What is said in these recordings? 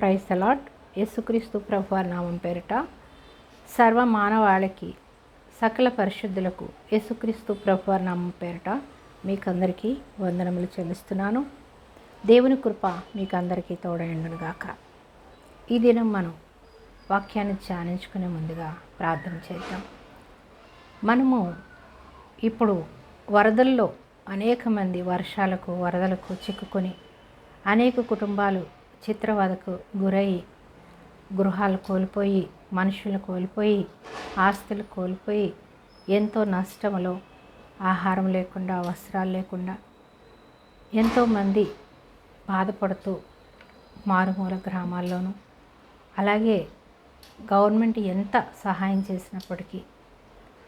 Price allot యేసుక్రీస్తు ప్రభు నామం పేరిట సర్వ మానవాళికి సకల పరిశుద్ధులకు యేసుక్రీస్తు ప్రభు నామం పేరిట మీకు అందరికీ వందనములు చెల్లిస్తున్నాను. దేవుని కృప మీకందరికీ తోడైండునుగాక ఈ దినం మనం వాక్యాన్ని ధ్యానించుకునే ముందుగా ప్రార్థన చేద్దాం. మనము ఇప్పుడు వరదల్లో అనేక మంది వర్షాలకు వరదలకు చిక్కుకొని అనేక కుటుంబాలు చిత్రవదకు గురై గృహాలు కోల్పోయి మనుషులు కోల్పోయి ఆస్తులు కోల్పోయి ఎంతో నష్టంలో ఆహారం లేకుండా వస్త్రాలు లేకుండా ఎంతోమంది బాధపడుతూ మారుమూల గ్రామాల్లోనూ అలాగే గవర్నమెంట్ ఎంత సహాయం చేసినప్పటికీ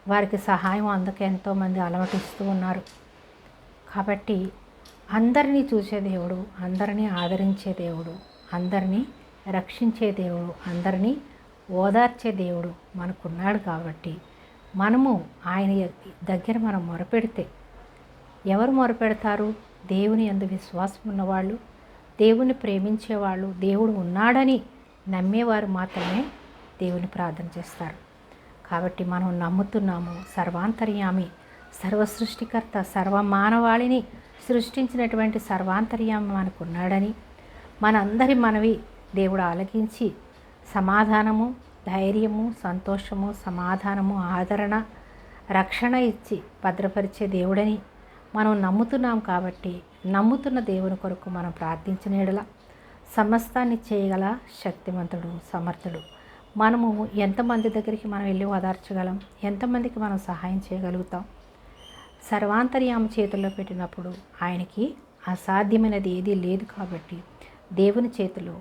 వారికి సహాయం అందక ఎంతోమంది అలమటిస్తూ ఉన్నారు. కాబట్టి అందరినీ చూసే దేవుడు అందరినీ ఆదరించే దేవుడు అందరినీ రక్షించే దేవుడు అందరినీ ఓదార్చే దేవుడు మనకున్నాడు కాబట్టి మనము ఆయన దగ్గర మనం మొరపెడితే ఎవరు మొరపెడతారు? దేవుని అందు విశ్వాసం ఉన్నవాళ్ళు దేవుని ప్రేమించేవాళ్ళు దేవుడు ఉన్నాడని నమ్మేవారు మాత్రమే దేవుని ప్రార్థన చేస్తారు. కాబట్టి మనం నమ్ముతున్నాము సర్వాంతర్యామి సర్వసృష్టికర్త సర్వమానవాళిని మానవాళిని సృష్టించినటువంటి సర్వాంతర్యం మనకున్నాడని మనందరి మనవి దేవుడు ఆలకించి సమాధానము ధైర్యము సంతోషము సమాధానము ఆదరణ రక్షణ ఇచ్చి భద్రపరిచే దేవుడని మనం నమ్ముతున్నాం కాబట్టి నమ్ముతున్న దేవుని కొరకు మనం ప్రార్థించిన ఎడల సమస్తాన్ని చేయగల శక్తివంతుడు సమర్థుడు. మనము ఎంతమంది దగ్గరికి మనం వెళ్ళి ఓదార్చగలం? ఎంతమందికి మనం సహాయం చేయగలుగుతాం? సర్వాంతర్యామ చేతుల్లో పెట్టినప్పుడు ఆయనకి అసాధ్యమైనది ఏదీ లేదు కాబట్టి దేవుని చేతిలో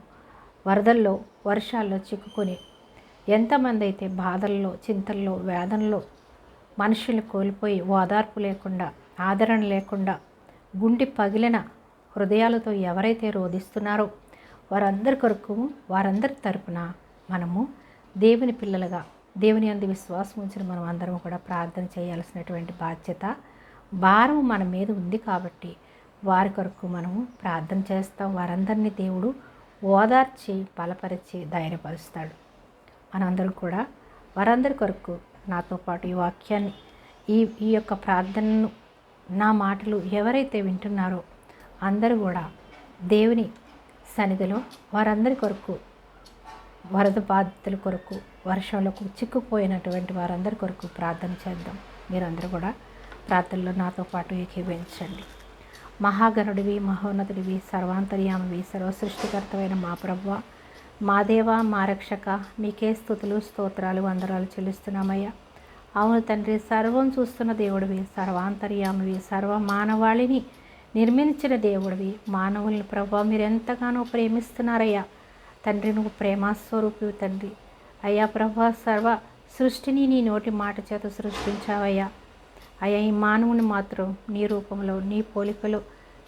వరదల్లో వర్షాల్లో చిక్కుకొని ఎంతమంది అయితే బాధల్లో చింతల్లో వేదనలో మనుషులు కోల్పోయి ఓదార్పు లేకుండా ఆదరణ లేకుండా గుండి పగిలిన హృదయాలతో ఎవరైతే రోధిస్తున్నారో వారందరి కొరకు వారందరి తరపున మనము దేవుని పిల్లలుగా దేవుని అందు విశ్వాసం ఉంచిన మనం అందరం కూడా ప్రార్థన చేయాల్సినటువంటి బాధ్యత భారం మన మీద ఉంది కాబట్టి వారి కొరకు మనము ప్రార్థన చేస్తాం. వారందరినీ దేవుడు ఓదార్చి బలపరిచి ధైర్యపరుస్తాడు. మనందరం కూడా వారందరి కొరకు నాతో పాటు ఈ వాక్యాన్ని ఈ ఈ యొక్క ప్రార్థనను నా మాటలు ఎవరైతే వింటున్నారో అందరూ కూడా దేవుని సన్నిధిలో వారందరి కొరకు వరద బాధితుల కొరకు వర్షంలో చిక్కుపోయినటువంటి వారందరి కొరకు ప్రార్థన చేద్దాం. మీరందరూ కూడా ప్రార్థనలో నాతో పాటు ఏకీభవించండి. మహాగణుడివి మహోన్నతుడివి సర్వాంతర్యామివి సర్వ సృష్టికర్తమైన మా ప్రభు మా దేవ మా రక్షక మీకే స్థుతులు స్తోత్రాలు వందరాలు చెల్లిస్తున్నామయ్యా. అవును తండ్రి సర్వం చూస్తున్న దేవుడివి సర్వాంతర్యామివి సర్వ మానవాళిని నిర్మించిన దేవుడివి మానవుల్ని ప్రభు మీరు ఎంతగానో ప్రేమిస్తున్నారయ్యా. తండ్రి నువ్వు ప్రేమస్వరూపి తండ్రి. అయ్యా ప్రభా సర్వ సృష్టిని నీ నోటి మాట చేత సృష్టించావయ్యా. అయ్యా ఈ మానవుని మాత్రం నీ రూపంలో నీ పోలికలో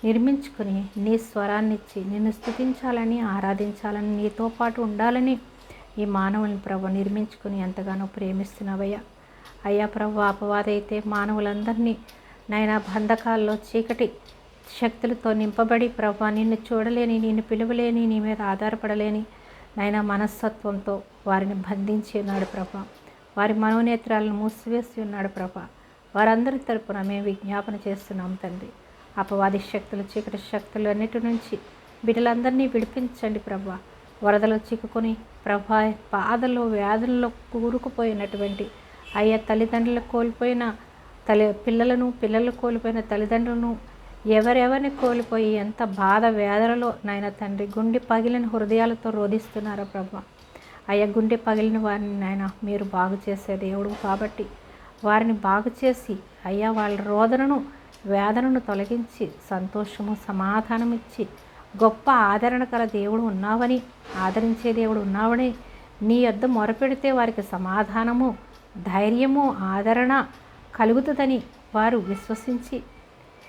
నిర్మించుకుని నీ స్వరాన్ని ఇచ్చి నిన్ను స్థుతించాలని ఆరాధించాలని నీతో పాటు ఉండాలని ఈ మానవుని ప్రభు నిర్మించుకుని ఎంతగానో ప్రేమిస్తున్నావయ్యా. అయ్యా ప్రభు అపవాదైతే మానవులందరినీ నైనా బంధకాల్లో చీకటి శక్తులతో నింపబడి ప్రభు నిన్ను చూడలేని నిన్ను పిలువలేని నీ మీద ఆధారపడలేని నైనా మనస్తత్వంతో వారిని బంధించి ఉన్నాడు ప్రభ. వారి మనోనేత్రాలను మూసివేసి ఉన్నాడు ప్రభా. వారందరి తరపున మేము విజ్ఞాపన చేస్తున్నాం తండ్రి. అపవాది శక్తులు చీకటి శక్తులు అన్నిటి నుంచి బిడ్డలందరినీ విడిపించండి ప్రభా. వరదలో చిక్కుకొని ప్రభా బాధల్లో వ్యాధుల్లో కూరుకుపోయినటువంటి అయ్యా తల్లిదండ్రులు కోల్పోయిన తల్లి పిల్లలను పిల్లలు కోల్పోయిన తల్లిదండ్రులను ఎవరెవరిని కోల్పోయి ఎంత బాధ వేదనలో నాయన తండ్రి గుండె పగిలిన హృదయాలతో రోధిస్తున్నారా ప్రభా. అయ్యా గుండె పగిలిన వారిని నాయన మీరు బాగు చేసే దేవుడు కాబట్టి వారిని బాగు చేసి అయ్యా వాళ్ళ రోదనను వేదనను తొలగించి సంతోషము సమాధానమిచ్చి గొప్ప ఆదరణ కల దేవుడు ఉన్నావని ఆదరించే దేవుడు ఉన్నావని నీ యొద్ద మొరపెడితే వారికి సమాధానము ధైర్యము ఆదరణ కలుగుతుందని వారు విశ్వసించి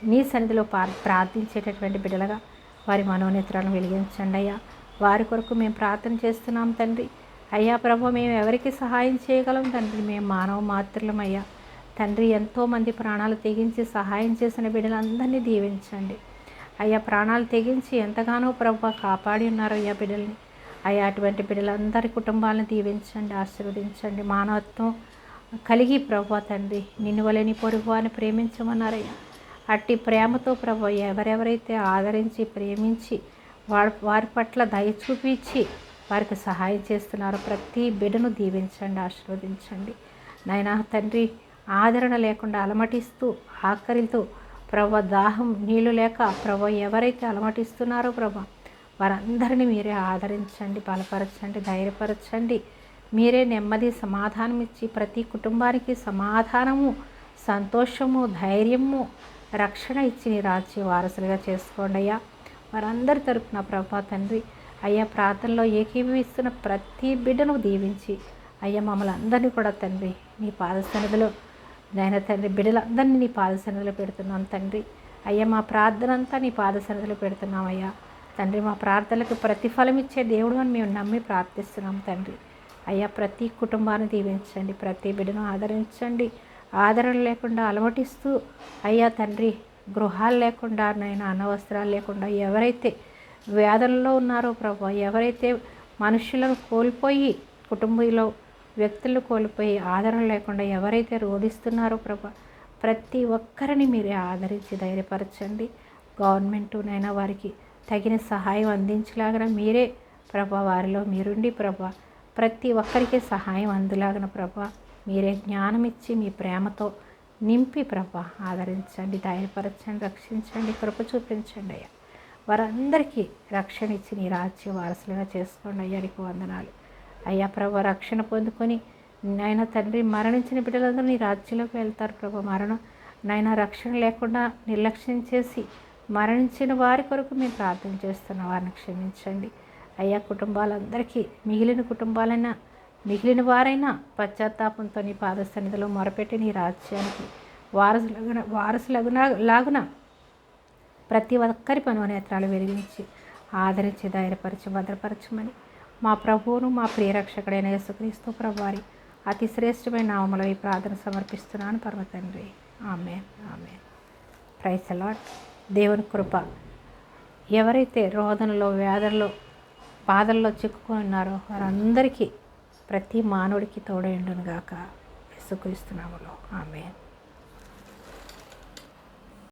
నీ సన్నిధిలో ప్రార్థించేటటువంటి బిడ్డలుగా వారి మనోనేత్రాలను వెలిగించండి అయ్యా. వారి కొరకు మేము ప్రార్థన చేస్తున్నాం తండ్రి. అయ్యా ప్రభు మేము ఎవరికి సహాయం చేయగలం తండ్రి? మేము మానవ మాత్రులమయ్యా. తండ్రి ఎంతోమంది ప్రాణాలు తెగించి సహాయం చేసిన బిడ్డలందరినీ దీవించండి. అయ్యా ప్రాణాలు తెగించి ఎంతగానో ప్రభు కాపాడి ఉన్నారు అయ్యా బిడ్డల్ని. అయ్యా అటువంటి బిడ్డలందరి కుటుంబాలను దీవించండి ఆశీర్వదించండి. మానవత్వం కలిగి ప్రభా తండ్రి నిన్ను వలని పొరుగు అని ప్రేమించమన్నారయ్యా అట్టి ప్రేమతో ప్రభు ఎవరెవరైతే ఆదరించి ప్రేమించి వారి వారి పట్ల దయ చూపించి వారికి సహాయం చేస్తున్నారో. ప్రతి బిడ్డను దీవించండి ఆశీర్వదించండి. నాయనా తండ్రి ఆదరణ లేకుండా అలమటిస్తూ ఆకలితో ప్రభ దాహం నీళ్ళు లేక ప్రభ ఎవరైతే అలమటిస్తున్నారో ప్రభ వారందరినీ మీరే ఆదరించండి బలపరచండి ధైర్యపరచండి. మీరే నెమ్మది సమాధానం ఇచ్చి ప్రతి కుటుంబానికి సమాధానము సంతోషము ధైర్యము రక్షణ ఇచ్చి నీ రాజ్య వారసులుగా చేసుకోండి అయ్యా. వారందరి తరపున ప్రభా తండ్రి అయ్యా ప్రార్థనలో ఏకీభవిస్తున్న ప్రతి బిడ్డను దీవించి అయ్యా మమ్మల్ని అందరినీ కూడా తండ్రి నీ పాదసన్నిధిలో నాయన తండ్రి బిడ్డలందరినీ నీ పాదసన్నిధిలో పెడుతున్నాం తండ్రి. అయ్యా మా ప్రార్థన అంతా నీ పాదసన్నిధిలో పెడుతున్నాం అయ్యా. తండ్రి మా ప్రార్థనలకు ప్రతిఫలం ఇచ్చే దేవుడు అని మేము నమ్మి ప్రార్థిస్తున్నాం తండ్రి. అయ్యా ప్రతి కుటుంబాన్ని దీవించండి ప్రతి బిడ్డను ఆదరించండి. ఆదరణ లేకుండా అలవటిస్తూ అయ్యా తండ్రి గృహాలు లేకుండా నైనా అనవసరాలు లేకుండా ఎవరైతే వ్యాధుల్లో ఉన్నారో ప్రభా? ఎవరైతే మనుషులను కోల్పోయి కుటుంబంలో వ్యక్తులు కోల్పోయి ఆదరణ లేకుండా ఎవరైతే రోధిస్తున్నారో ప్రభ ప్రతి ఒక్కరిని మీరే ఆదరించి ధైర్యపరచండి. గవర్నమెంటునైనా వారికి తగిన సహాయం అందించలాగా మీరే ప్రభ వారిలో మీరుండి ప్రభ ప్రతి ఒక్కరికి సహాయం అందులాగిన ప్రభ మీరే జ్ఞానం ఇచ్చి మీ ప్రేమతో నింపి ప్రభ ఆదరించండి ధైర్యపరచండి రక్షించండి కృప చూపించండి అయ్యా. వారందరికీ రక్షణ ఇచ్చి నీ రాజ్య వారసులుగా చేసుకోండి. అయ్యానికి వందనాలు. అయ్యా ప్రభు రక్షణ పొందుకొని నాయన తండ్రి మరణించిన బిడ్డలందరూ నీ రాజ్యంలోకి వెళ్తారు ప్రభు. మరణం నాయన రక్షణ లేకుండా నిర్లక్ష్యం చేసి మరణించిన వారి కొరకు మేము ప్రార్థన చేస్తున్న వారిని క్షమించండి. అయ్యా కుటుంబాలందరికీ మిగిలిన కుటుంబాలైనా మిగిలిన వారైనా పశ్చాత్తాపంతో నీ పాద సన్నిధిలో మొరపెట్టి నీ రాజ్యానికి వారసులగున వారసులగున లాగున ప్రతి ఒక్కరి పనునేత్రాలు వెలిగించి ఆదరించి ధైర్యపరచి భద్రపరచమని. మా ప్రభువును మా ప్రియరక్షకుడైన యేసుక్రీస్తు ప్రభువారి అతి శ్రేష్టమైన నామములో ఈ ప్రార్థన సమర్పిస్తున్నాను పర్వతండ్రి. ఆమె ఆమె ప్రైస్ అలాట్ దేవుని కృప ఎవరైతే రోదనలో వేదనలో బాధల్లో చిక్కుకొని ఉన్నారో వారందరికీ ప్రతి మానవుడికి తోడైండును గాక యేసుక్రీస్తు ఆమె